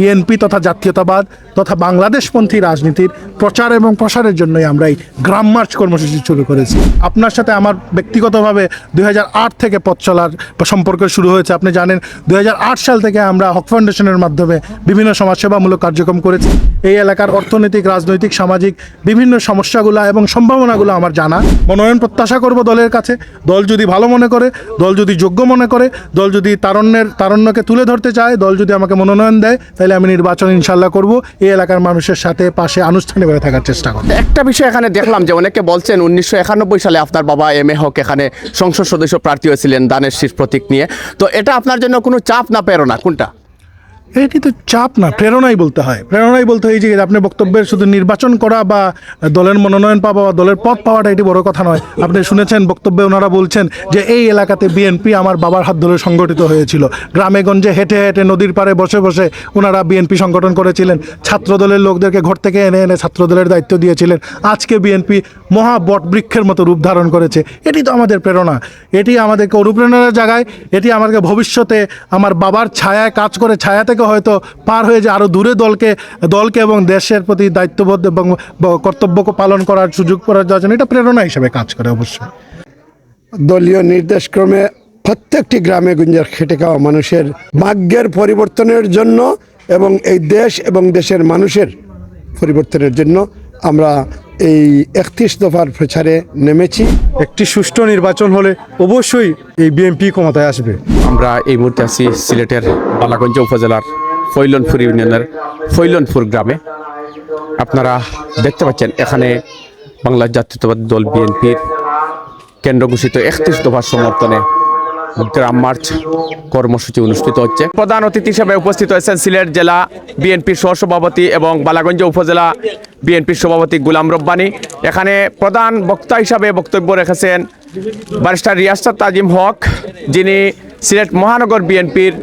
BNP তথা জাতীয়তাবাদ তথা বাংলাদেশপন্থী রাজনীতির প্রচার এবং প্রসারের জন্যই আমরা এই গ্রাম মার্চ কর্মসূচি শুরু করেছি। আপনার সাথে আমার ব্যক্তিগতভাবে দুই হাজার আট থেকে পথ চলার সম্পর্ক শুরু হয়েছে। আপনি জানেন দু হাজার আট সাল থেকে আমরা হক ফাউন্ডেশনের মাধ্যমে বিভিন্ন সমাজসেবামূলক কার্যক্রম করেছি। এই এলাকার অর্থনৈতিক, রাজনৈতিক, সামাজিক বিভিন্ন সমস্যাগুলো এবং সম্ভাবনাগুলো আমার জানা। মনোনয়ন প্রত্যাশা করব দলের কাছে। দল যদি ভালো মনে করে, দল যদি যোগ্য মনে করে, দল যদি তারণ্যের, তারণ্যকে তুলে ধরতে চায়, দল যদি আমাকে মনোনয়ন দেয়, তাহলে আমি নির্বাচন ইনশাল্লাহ করব। এই এলাকার মানুষের সাথে পাশে আনুষ্ঠানিকভাবে থাকার চেষ্টা করব। একটা বিষয় এখানে দেখলাম যে অনেকে বলছেন উনিশশো একানব্বই সালে আপনার বাবা এম এ হক, এখানে সংসদ সদস্য প্রার্থী হয়েছিলেন দানের শীর্ষ প্রতীক নিয়ে। তো এটা আপনার জন্য কোনো চাপ না পেরো না কোনটা? এটি তো চাপ না, প্রেরণাই বলতে হয়। প্রেরণাই বলতে হয় যে আপনার বক্তব্যের শুধু নির্বাচন করা বা দলের মনোনয়ন পাওয়া বা দলের পথ পাওয়াটা এটি বড় কথা নয়। আপনি শুনেছেন বক্তব্যে ওনারা বলছেন যে এই এলাকাতে বিএনপি আমার বাবার হাত ধরে সংগঠিত হয়েছিল। গ্রামে গঞ্জে হেঁটে হেঁটে নদীর পাড়ে বসে বসে ওনারা বিএনপি সংগঠন করেছিলেন। ছাত্র দলের লোকদেরকে ঘর থেকে এনে এনে ছাত্র দলের দায়িত্ব দিয়েছিলেন। আজকে বিএনপি মহা বট বৃক্ষের মতো রূপ ধারণ করেছে। এটি তো আমাদের প্রেরণা। এটি আমাদেরকে অনুপ্রেরণার জায়গায়, এটি আমাদেরকে ভবিষ্যতে আমার বাবার ছায়ায় কাজ করে ছায়া থেকে হয়তো পার হয়ে যে আরও দূরে দলকে দলকে এবং দেশের প্রতি দায়িত্ববোধ এবং কর্তব্যকে পালন করার সুযোগ করার জন্য এটা প্রেরণা হিসেবে কাজ করে অবশ্যই। দলীয় নির্দেশক্রমে প্রত্যেকটি গ্রামে গুঞ্জার খেটে খাওয়া মানুষের ভাগ্যের পরিবর্তনের জন্য এবং এই দেশ এবং দেশের মানুষের পরিবর্তনের জন্য আমরা এই একত্রিশ দফার প্রচারে নেমেছি। একটি সুষ্ঠু নির্বাচন হলে অবশ্যই এই বিএনপি ক্ষমতায় আসবে। আমরা এই মুহূর্তে আছি সিলেটের বালাগঞ্জ উপজেলার ফৈলনপুর ইউনিয়নের ফৈলনপুর গ্রামে। আপনারা দেখতে পাচ্ছেন এখানে বাংলা জাতীয়তাবাদী দল বিএনপির কেন্দ্র ঘোষিত একত্রিশ দফার সমর্থনে গ্রাম মার্চ কর্মসূচি অনুষ্ঠিত হচ্ছে। প্রধান অতিথি হিসেবে উপস্থিত হয়েছেন সিলেট জেলা বিএনপির সহসভাপতি এবং বালাগঞ্জ উপজেলা বিএনপির সভাপতি গুলাম রব্বানি। এখানে প্রধান বক্তা হিসাবে বক্তব্য রেখেছেন ব্যারিস্টার রিয়াস্তার তাজিম হক, যিনি সিলেট মহানগর বিএনপির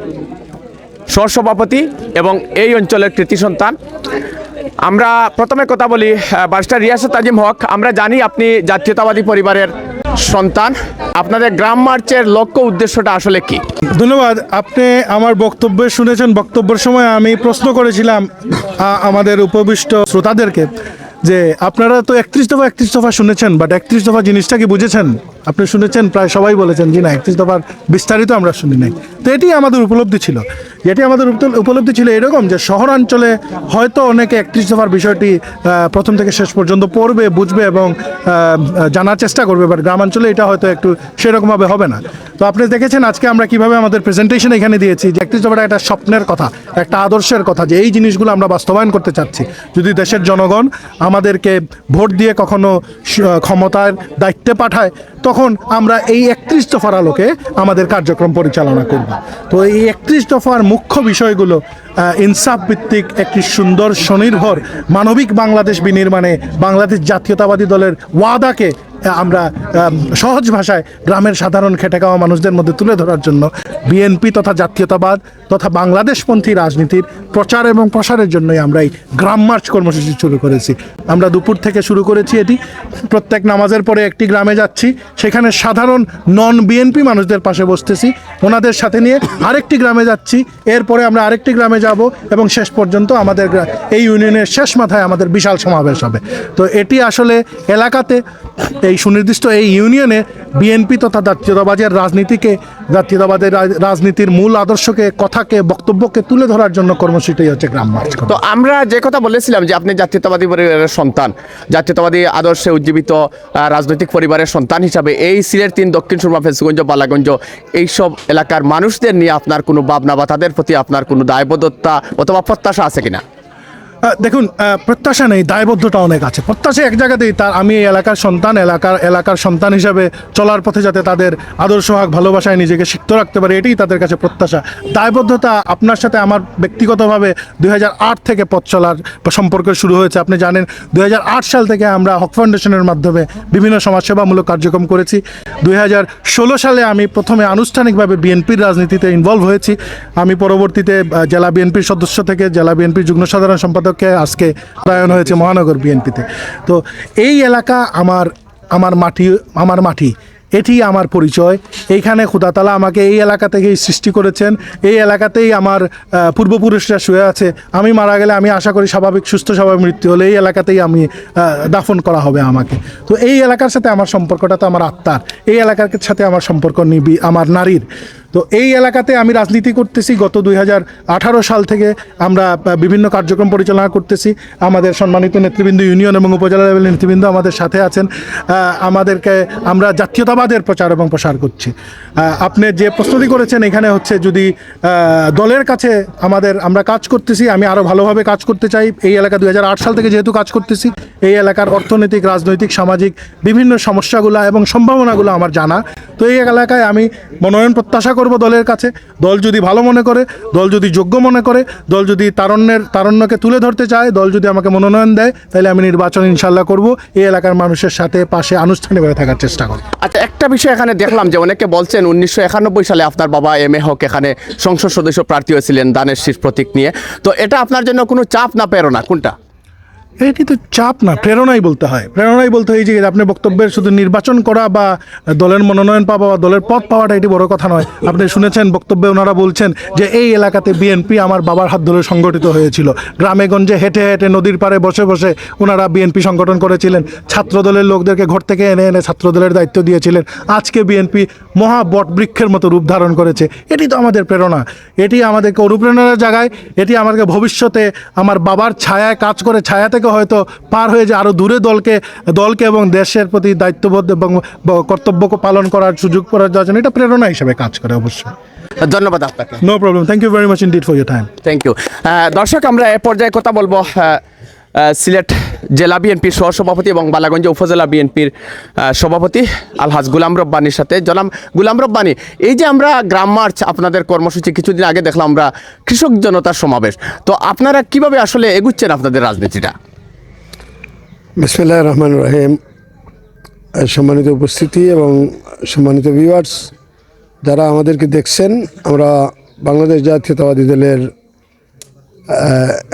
সহসভাপতি এবং এই অঞ্চলের কৃতি সন্তান। আমরা প্রথমে কথা বলি ব্যারিস্টার রিয়াসত আজিম হক, আমরা জানি আপনি জাতীয়তাবাদী পরিবারের সন্তান, আপনাদের গ্রাম মার্চের লক্ষ্য উদ্দেশ্যটা আসলে কি? ধন্যবাদ। আপনি আমার বক্তব্য শুনেছেন, বক্তব্যের সময় আমি প্রশ্ন করেছিলাম আমাদের উপবিষ্ট শ্রোতাদেরকে, যে আপনারা তো একত্রিশ দফা একত্রিশ দফা শুনেছেন বাট একত্রিশ দফা জিনিসটা কি বুঝেছেন? আপনি শুনেছেন, প্রায় সবাই বলেছেন জি না, একত্রিশ দফার বিস্তারিত আমরা শুনি নাই। তো এটি আমাদের উপলব্ধি ছিল। যেটি আমাদের উপলব্ধি ছিল এরকম যে শহরাঞ্চলে হয়তো অনেকে একত্রিশ দফার বিষয়টি প্রথম থেকে শেষ পর্যন্ত পড়বে, বুঝবে এবং জানার চেষ্টা করবে বাট গ্রামাঞ্চলে এটা হয়তো একটু সেরকমভাবে হবে না। তো আপনি দেখেছেন আজকে আমরা কীভাবে আমাদের প্রেজেন্টেশন এখানে দিয়েছি, যে একত্রিশ দফাটা একটা স্বপ্নের কথা, একটা আদর্শের কথা, যে এই জিনিসগুলো আমরা বাস্তবায়ন করতে চাচ্ছি। যদি দেশের জনগণ আমাদেরকে ভোট দিয়ে কখনো ক্ষমতার দায়িত্বে পাঠায়, তখন আমরা এই একত্রিশ দফার আলোকে আমাদের কার্যক্রম পরিচালনা করব। তো এই একত্রিশ দফার মুখ্য বিষয়গুলো ইনসাফ ভিত্তিক একটি সুন্দর স্বনির্ভর মানবিক বাংলাদেশ বিনির্মাণে বাংলাদেশ জাতীয়তাবাদী দলের ওয়াদাকে আমরা সহজ ভাষায় গ্রামের সাধারণ খেটে খাওয়া মানুষদের মধ্যে তুলে ধরার জন্য বিএনপি তথা জাতীয়তাবাদ তথা বাংলাদেশপন্থী রাজনীতির প্রচার এবং প্রসারের জন্যই আমরা এই গ্রাম মার্চ কর্মসূচি শুরু করেছি। আমরা দুপুর থেকে শুরু করেছি এটি। প্রত্যেক নামাজের পরে একটি গ্রামে যাচ্ছি। সেখানে সাধারণ নন বিএনপি মানুষদের পাশে বসতেছি। ওনাদের সাথে নিয়ে আরেকটি গ্রামে যাচ্ছি। এরপরে আমরা আরেকটি গ্রামে যাব এবং শেষ পর্যন্ত আমাদের এই ইউনিয়নের শেষ মাথায় আমাদের বিশাল সমাবেশ হবে। তো এটি আসলে এলাকাতে এই সুনির্দিষ্ট এই ইউনিয়নে বিএনপি তথা জাতীয়তাবাদের রাজনীতিকে, জাতীয়তাবাদের রাজ- রাজনীতির মূল আদর্শকে, কথাকে, বক্তব্যকে তুলে ধরার জন্য কর্মসূচিটি হচ্ছে গ্রাম মার্চ তো আমরা যে কথা বলেছিলাম যে আপনি জাতীয়তাবাদী পরিবারের সন্তান, জাতীয়তাবাদী আদর্শে উজ্জীবিত রাজনৈতিক পরিবারের সন্তান হিসাবে এই সিলেট তিন, দক্ষিণ সুরমা, ফেসগঞ্জ, বালাগঞ্জ এইসব এলাকার মানুষদের নিয়ে আপনার কোনো ভাবনা বা তাদের প্রতি আপনার কোনো দায়বদ্ধতা অথবা প্রত্যাশা আছে কিনা? দেখুন প্রত্যাশা নেই, দায়বদ্ধতা অনেক আছে। প্রত্যাশা এক জায়গাতেই তার, আমি এই এলাকার সন্তান, এলাকার এলাকার সন্তান হিসাবে চলার পথে যাতে তাদের আদর্শ হাক, ভালোবাসায় নিজেকে সিক্ত রাখতে পারে, এটাই তাদের কাছে প্রত্যাশা। দায়বদ্ধতা আপনার সাথে আমার ব্যক্তিগতভাবে দুই হাজার আট থেকে পথ চলার সম্পর্ক শুরু হয়েছে। আপনি জানেন, দুই হাজার আট সাল থেকে আমরা হক ফাউন্ডেশনের মাধ্যমে বিভিন্ন সমাজসেবামূলক কার্যক্রম করেছি। দুই হাজার ষোলো সালে আমি প্রথমে আনুষ্ঠানিকভাবে বিএনপির রাজনীতিতে ইনভলভ হয়েছি। আমি পরবর্তীতে জেলা বিএনপির সদস্য থেকে, জেলা বিএনপির যুগ্ম সাধারণ সম্পাদককে আজকে প্রায়ণ হয়েছে মহানগর বিএনপিতে। তো এই এলাকা আমার আমার মাটি আমার মাটি, এটি আমার পরিচয়। এইখানে খুদাতালা আমাকে এই এলাকা থেকেই সৃষ্টি করেছেন। এই এলাকাতেই আমার পূর্বপুরুষরা শুয়ে আছে। আমি মারা গেলে আমি আশা করি স্বাভাবিক, সুস্থ, স্বাভাবিক মৃত্যু হলে এই এলাকাতেই আমি দাফন করা হবে আমাকে। তো এই এলাকার সাথে আমার সম্পর্কটা তো আমার আত্মার। এই এলাকার সাথে আমার সম্পর্ক নিবি, আমার নারীর। তো এই এলাকাতে আমি রাজনীতি করতেছি। গত দুই হাজার আঠারো সাল থেকে আমরা বিভিন্ন কার্যক্রম পরিচালনা করতেছি। আমাদের সম্মানিত নেতৃবৃন্দ ইউনিয়ন এবং উপজেলা লেভেলের নেতৃবৃন্দ আমাদের সাথে আছেন। আমাদেরকে আমরা জাতীয়তাবাদের প্রচার এবং প্রসার করছি। আপনি যে প্রস্তুতি করেছেন এখানে হচ্ছে যদি দলের কাছে আমাদের আমরা কাজ করতেছি, আমি আরও ভালোভাবে কাজ করতে চাই। এই এলাকা দুই হাজার আট সাল থেকে যেহেতু কাজ করতেছি, এই এলাকার অর্থনৈতিক, রাজনৈতিক, সামাজিক বিভিন্ন সমস্যাগুলো এবং সম্ভাবনাগুলো আমার জানা। তো এই এলাকায় আমি মনোনয়ন প্রত্যাশা দলের কাছে। দল যদি ভালো মনে করে, দল যদি যোগ্য মনে করে, দল যদি তারণ্যের, তারণ্যকে তুলে ধরতে চায়, দল যদি আমাকে মনোনয়ন দেয়, তাহলে আমি নির্বাচন ইনশাল্লাহ করব। এই এলাকার মানুষের সাথে পাশে আনুষ্ঠানিকভাবে থাকার চেষ্টা করব। আচ্ছা একটা বিষয় এখানে দেখলাম যে অনেকে বলছেন উনিশশো একানব্বই সালে আপনার বাবা এম এ হক এখানে সংসদ সদস্য প্রার্থী হয়েছিলেন দানের শীষ প্রতীক নিয়ে। তো এটা আপনার জন্য কোনো চাপ না, প্রেরণা? কোনটা? এটি তো চাপ না, প্রেরণাই বলতে হয়। প্রেরণাই বলতে হয় যে আপনি বক্তব্যের শুধু নির্বাচন করা বা দলের মনোনয়ন পাওয়া বা দলের পদ পাওয়াটা এটি বড় কথা নয়। আপনি শুনেছেন বক্তব্যে ওনারা বলছেন যে এই এলাকাতে বিএনপি আমার বাবার হাত ধরে সংগঠিত হয়েছিল। গ্রামে গঞ্জে হেঁটে হেঁটে নদীর পাড়ে বসে বসে ওনারা বিএনপি সংগঠন করেছিলেন। ছাত্র দলের লোকদেরকে ঘর থেকে এনে এনে ছাত্র দলের দায়িত্ব দিয়েছিলেন। আজকে বিএনপি মহা বট বৃক্ষের মতো রূপ ধারণ করেছে। এটি তো আমাদের প্রেরণা। এটি আমাদেরকে অনুপ্রেরণার জায়গায়, এটি আমাদেরকে ভবিষ্যতে আমার বাবার ছায়ায় কাজ করে ছায়া থেকে হয়তো পার হয়ে যে আরও দূরে দলকে দলকে এবং দেশের প্রতি দায়িত্ববোধ এবং কর্তব্যকে পালন করার সুযোগ করার জন্য এটা প্রেরণা হিসেবে কাজ করে অবশ্যই। ধন্যবাদ আপনাকে। No problem thank you very much indeed for your time thank you দর্শক আমরা এ পর্যায়ে কথা বলব সিলেট জেলা বিএনপির সহসভাপতি এবং বালাগঞ্জ উপজেলা বিএনপির সভাপতি আলহাজ গুলাম রব্বানির সাথে। জনাম গুলাম রব্বানি এই যে আমরা গ্রাম মার্চ আপনাদের কর্মসূচি কিছুদিন আগে দেখলাম আমরা কৃষক জনতার সমাবেশ। তো আপনারা কীভাবে আসলে এগুচ্ছেন আপনাদের রাজনীতিটা? বিসমিল্লাহ রহমান রহিম সম্মানিত উপস্থিতি এবং সম্মানিত ভিউয়ার্স যারা আমাদেরকে দেখছেন, আমরা বাংলাদেশ জাতীয়তাবাদী দলের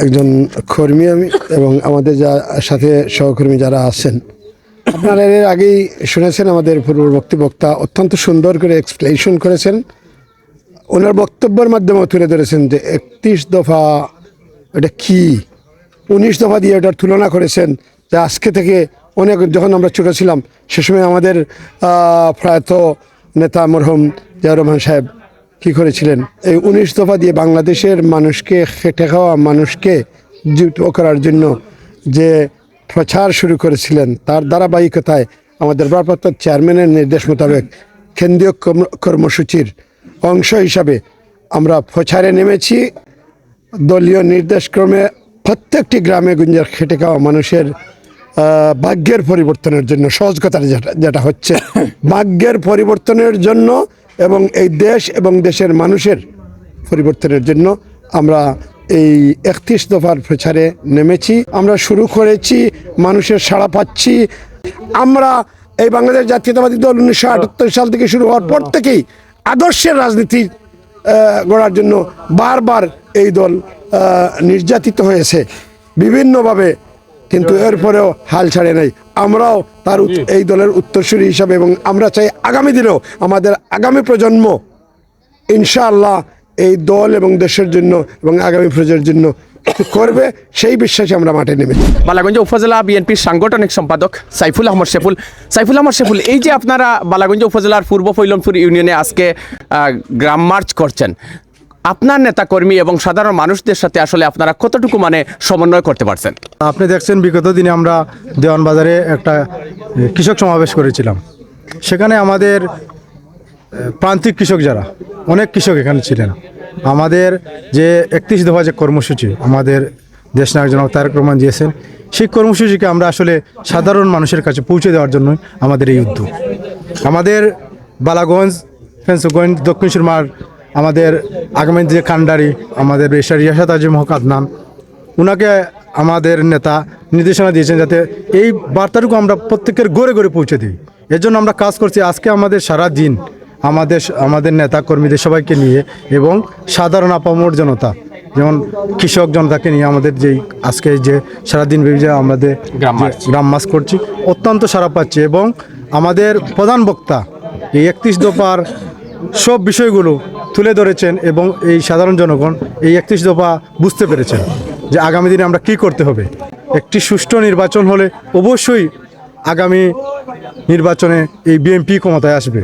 একজন কর্মী আমি এবং আমাদের যা, সাথে সহকর্মী যারা আছেন। আপনারা এর আগেই শুনেছেন আমাদের পূর্ববর্তী বক্তা অত্যন্ত সুন্দর করে এক্সপ্লেনেশন করেছেন। ওনার বক্তব্যের মাধ্যমে তুলে ধরেছেন যে একত্রিশ দফা এটা কি? উনিশ দফা দিয়ে ওটার তুলনা করেছেন। আজকে থেকে অনেক যখন আমরা ছোটো ছিলাম, সে সময় আমাদের প্রয়াত নেতা মরহম জিয়া রহমান সাহেব কী করেছিলেন? এই উনিশ দফা দিয়ে বাংলাদেশের মানুষকে খেটে খাওয়া, মানুষকে যুক্ত করার জন্য যে প্রচার শুরু করেছিলেন, তার ধারাবাহিকতায় আমাদের ভারপ্রাপ্ত চেয়ারম্যানের নির্দেশ মোতাবেক কেন্দ্রীয় কর্ম- কর্মসূচির অংশ হিসাবে আমরা প্রচারে নেমেছি। দলীয় নির্দেশক্রমে প্রত্যেকটি গ্রামে গুঞ্জের খেটে খাওয়া মানুষের ভাগ্যের পরিবর্তনের জন্য সহজ কথা যেটা যেটা হচ্ছে ভাগ্যের পরিবর্তনের জন্য এবং এই দেশ এবং দেশের মানুষের পরিবর্তনের জন্য আমরা এই একত্রিশ দফার প্রচারে নেমেছি। আমরা শুরু করেছি মানুষের সাড়া পাচ্ছি। আমরা এই বাংলাদেশ জাতীয়তাবাদী দল উনিশশো আটাত্তর সাল থেকে শুরু হওয়ার পর থেকেই আদর্শের রাজনীতি গড়ার জন্য বারবার এই দল নির্যাতিত হয়েছে। বিভিন্নভাবে কিন্তু এরপরেও হাল ছাড়ে নাই। আমরাও তার এই দলের উত্তরসূরি হিসাবে এবং আমরা চাই আগামী দিনেও আমাদের আগামী প্রজন্ম ইনশাআল্লাহ এই দল এবং দেশের জন্য এবং আগামী প্রজন্মের জন্য করবে সেই বিশ্বাসে আমরা মাঠে নেমেছি বালাগঞ্জ উপজেলা বিএনপির সাংগঠনিক সম্পাদক সাইফুল আহমদ শেফুল। সাইফুল আহমদ শেফুল এই যে আপনারা বালাগঞ্জ উপজেলার পূর্ব ফৈলনপুর ইউনিয়নে আজকে গ্রাম মার্চ করছেন আপনার নেতা কর্মী এবং সাধারণ মানুষদের সাথে আসলে আপনারা কতটুকু মানে সমন্বয় করতে পারছেন? আপনি দেখছেন, বিগত দিনে আমরা দেওয়ান বাজারে একটা কৃষক সমাবেশ করেছিলাম। সেখানে আমাদের প্রান্তিক কৃষক যারা, অনেক কৃষক এখানে ছিলেন। আমাদের যে একত্রিশ দফা যে কর্মসূচি, আমাদের দেশ নায়ক জনক তারেক রহমান দিয়েছেন, সেই কর্মসূচিকে আমরা আসলে সাধারণ মানুষের কাছে পৌঁছে দেওয়ার জন্যই আমাদের এই উদ্যোগ। আমাদের বালাগঞ্জ, ফেন্সগঞ্জ, দক্ষিণ সুরমার আমাদের আগামী যে কান্ডারি আমাদের রেশার ইয়াসাদ আজিম হক আদনান ওনাকে আমাদের নেতা নির্দেশনা দিয়েছেন যাতে এই বার্তাটুকু আমরা প্রত্যেকের গড়ে গড়ে পৌঁছে দিই। এর জন্য আমরা কাজ করছি আজকে আমাদের সারা দিন আমাদের আমাদের নেতা কর্মীদের সবাইকে নিয়ে এবং সাধারণ আপামর জনতা যেমন কৃষক জনতাকে নিয়ে আমাদের যেই আজকে যে সারাদিন যে আমাদের গ্রাম গ্রাম মাস করছি অত্যন্ত সারা পাচ্ছি এবং আমাদের প্রধান বক্তা এই একত্রিশ দফার সব বিষয়গুলো তুলে ধরেছেন এবং এই সাধারণ জনগণ এই একত্রিশ দফা বুঝতে পেরেছেন যে আগামী দিনে আমরা কি করতে হবে। একটি সুষ্ঠু নির্বাচন হলে অবশ্যই আগামী নির্বাচনে এই বিএনপি ক্ষমতায় আসবে।